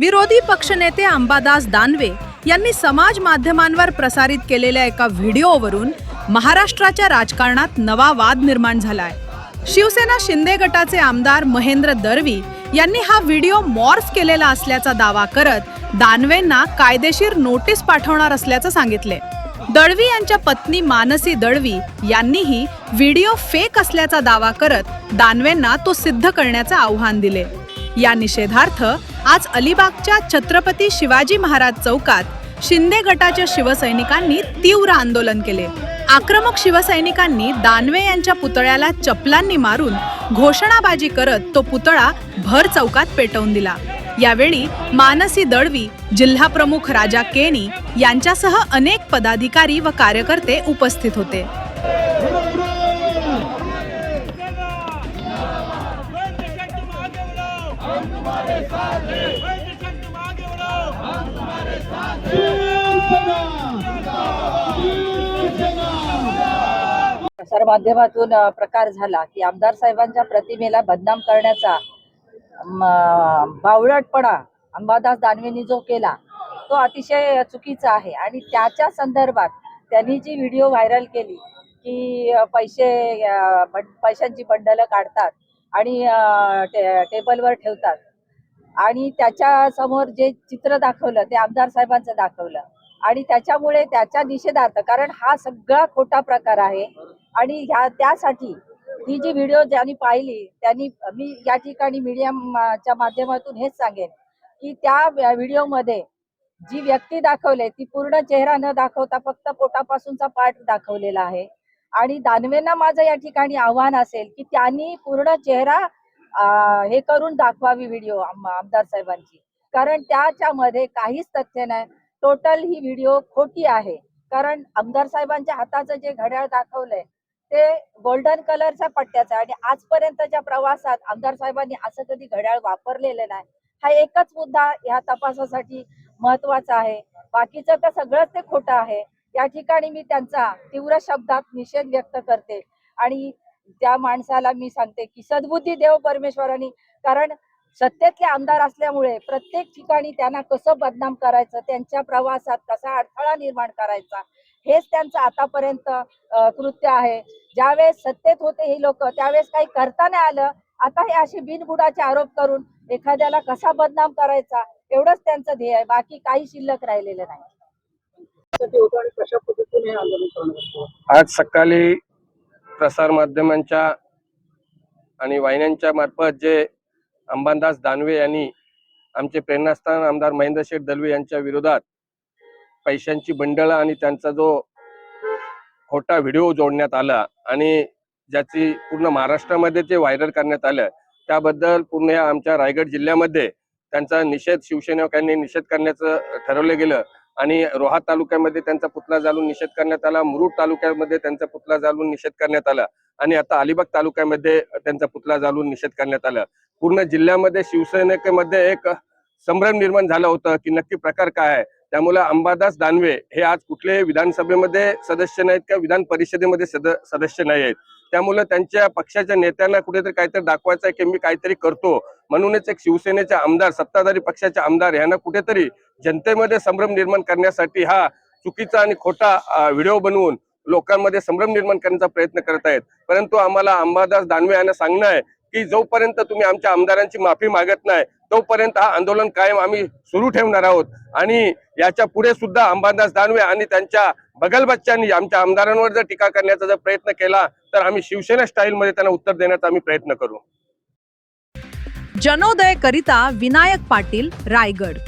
विरोधी पक्षनेते अंबादास दानवे यांनी समाज माध्यमांवर प्रसारित केलेल्या एका व्हिडिओवरून महाराष्ट्राच्या राजकारणात नवा वाद निर्माण झालाय. शिवसेना शिंदे गटाचे आमदार महेंद्र दरवी यांनी हा व्हिडिओ मॉर्फ केलेला असल्याचा दावा करत दानवेंना कायदेशीर नोटीस पाठवणार असल्याचं सांगितले. दळवी यांच्या पत्नी मानसी दळवी यांनीही व्हिडिओ फेक असल्याचा दावा करत दानवेंना तो सिद्ध करण्याचे आव्हान दिले. या निषेधार्थ आज अलिबागच्या छत्रपती शिवाजी महाराज चौकात शिंदे गटाच्या शिवसैनिकांनी तीव्र आंदोलन केले. आक्रमक शिवसैनिकांनी दानवे यांच्या पुतळ्याला चपलांनी मारून घोषणाबाजी करत तो पुतळा भर चौकात पेटवून दिला. यावेळी मानसी दळवी जिल्हा प्रमुख राजा केणी यांच्यासह अनेक पदाधिकारी व कार्यकर्ते उपस्थित होते. प्रसार माध्यमातून प्रकार झाला की आमदार साहेबांच्या प्रतिमेला बदनाम करण्याचा बावळटपणा अंबादास दानवेंनी जो केला तो अतिशय चुकीचा आहे. आणि त्याच्या संदर्भात त्यांनी जी व्हिडिओ व्हायरल केली की पैसे पैशांची बंडलं काढतात आणि टे- टेबलवर ठेवतात आणि त्याच्यासमोर जे चित्र दाखवलं ते आमदार साहेबांचं दाखवलं. आणि त्याच्यामुळे त्याच्या निषेधार्थ कारण हा सगळा खोटा प्रकार आहे. आणि ह्या त्यासाठी ही जी व्हिडिओ ज्यांनी पाहिली त्यांनी मी या ठिकाणी मीडियाच्या माध्यमातून हेच सांगेन की त्या व्हिडिओमध्ये जी व्यक्ती दाखवले ती पूर्ण चेहरा न दाखवता फक्त पोटापासूनचा पार्ट दाखवलेला आहे. आणि दानवेंना माझं या ठिकाणी आव्हान असेल की त्यांनी पूर्ण चेहरा हे करून दाखवावी व्हिडिओ आमदार साहेबांची. कारण त्याच्यामध्ये काहीच तथ्य नाही. टोटल ही व्हिडिओ खोटी आहे. कारण आमदार साहेबांच्या हाताचं जे घड्याळ दाखवलंय ते गोल्डन कलरच्या पट्ट्याचं आणि आजपर्यंतच्या प्रवासात आमदार साहेबांनी असं कधी घड्याळ वापरलेलं नाही. हा एकच मुद्दा ह्या तपासासाठी महत्त्वाचा आहे. बाकीचं तर सगळंच ते खोटं आहे. या ठिकाणी मी त्यांचा तीव्र शब्दात निषेध व्यक्त करते. आणि त्या माणसाला मी सांगते की सद्बुद्धी देव परमेश्वरांनी कारण सत्तेतले आमदार असल्यामुळे प्रत्येक ठिकाणी त्यांना कसं बदनाम करायचं त्यांच्या प्रवासात कसा अडथळा निर्माण करायचा हेच त्यांचं आतापर्यंत कृत्य आहे. ज्यावेळेस सत्तेत होते हे लोक त्यावेळेस काही करता नाही आलं. आता हे असे बिनबुडाचे आरोप करून एखाद्याला कसा बदनाम करायचा एवढंच त्यांचं ध्येय आहे. बाकी काही शिल्लक राहिलेलं नाही. आज सकाळी प्रसार माध्यमांच्या आणि वाहिन्यांच्या मार्फत जे अंबादास दानवे यांनी आमचे प्रेरणास्थान आमदार महेंद्र शेठ दलवे यांच्या विरोधात पैशांची बंडळ आणि त्यांचा जो खोटा व्हिडिओ जोडण्यात आला आणि ज्याची पूर्ण महाराष्ट्रामध्ये ते व्हायरल करण्यात आलं त्याबद्दल पूर्ण या आमच्या रायगड जिल्ह्यामध्ये त्यांचा निषेध शिवसैनिकांनी निषेध करण्याचं ठरवलं गेलं. आणि रोहा तालुक्यामध्ये त्यांचा पुतळा जाळून निषेध करण्यात आला मुरुड तालुक्यामध्ये त्यांचा पुतळा जाळून निषेध करण्यात आला आणि आता अलिबाग तालुक्यामध्ये त्यांचा पुतळा जाळून निषेध करण्यात आला. पूर्ण जिल्ह्यामध्ये शिवसेनेमध्ये एक संभ्रम निर्माण झालं होतं की नक्की प्रकार काय आहे? त्यामुळे अंबादास दानवे हे आज कुठल्याही विधानसभेमध्ये सदस्य नाहीत किंवा विधान परिषदेमध्ये सद सदस्य नाही आहेत. त्यामुळे त्यांच्या पक्षाच्या नेत्यांना कुठेतरी काहीतरी दाखवायचं आहे की मी काहीतरी करतो. म्हणूनच एक शिवसेनेचे आमदार सत्ताधारी पक्षाचे आमदार यांना कुठेतरी जनतेमध्ये संभ्रम निर्माण करण्यासाठी हा चुकीचा आणि खोटा व्हिडिओ बनवून लोकांमध्ये संभ्रम निर्माण करण्याचा प्रयत्न करत आहेत. परंतु आम्हाला अंबादास दानवे यांना सांगणं आहे की जोपर्यंत तुम्ही आमच्या आमदारांची माफी मागत नाही तोपर्यंत हा आंदोलन कायम आम्ही सुरू ठेवणार आहोत. आणि याच्यापुढे सुद्धा अंबादास दानवे आणि त्यांच्या बगल बच्चांनी आमच्या आमदारांवर जर टीका करण्याचा जर प्रयत्न केला तर आम्ही शिवसेना स्टाईल मध्ये त्यांना उत्तर देण्याचा आम्ही प्रयत्न करू. जनोदय करिता विनायक पाटील रायगड.